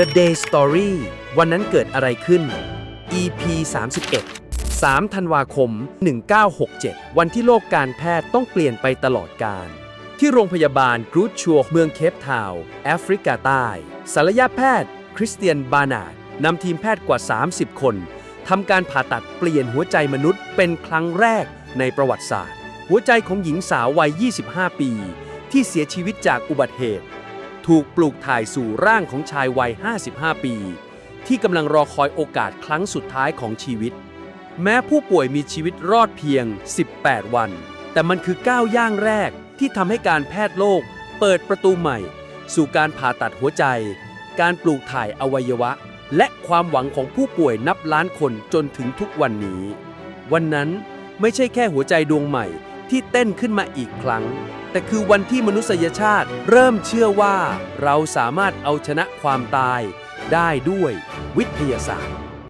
The Day Story วันนั้นเกิดอะไรขึ้น EP 31 3 ธันวาคม 1967 วันที่โลกการแพทย์ต้องเปลี่ยนไปตลอดกาลที่โรงพยาบาลกรูดชัวเมืองเคปทาวแอฟริกาใต้ศัลยแพทย์ คริสเตียนบานาดนำทีมแพทย์กว่า 30 คนทำการผ่าตัดเปลี่ยนหัวใจมนุษย์เป็นครั้งแรกในประวัติศาสตร์ หัวใจของหญิงสาววัย 25 ปี ที่เสียชีวิตจากอุบัติเหตุ ถูกปลูกถ่ายสู่ร่างของชายวัย 55 ปี ที่กำลังรอคอยโอกาสครั้งสุดท้ายของชีวิต แม้ผู้ป่วยมีชีวิตรอดเพียง 18 วัน แต่มันคือก้าวย่างแรกที่ทำให้การแพทย์โลก เปิดประตูใหม่ สู่การผ่าตัดหัวใจ การปลูกถ่ายอวัยวะ และความหวังของผู้ป่วยนับล้านคนจนถึงทุกวันนี้ วันนั้นไม่ใช่แค่หัวใจดวงใหม่ ที่เต้นขึ้นมาอีกครั้ง แต่คือวันที่มนุษยชาติเริ่มเชื่อว่าเราสามารถเอาชนะความตายได้ด้วยวิทยาศาสตร์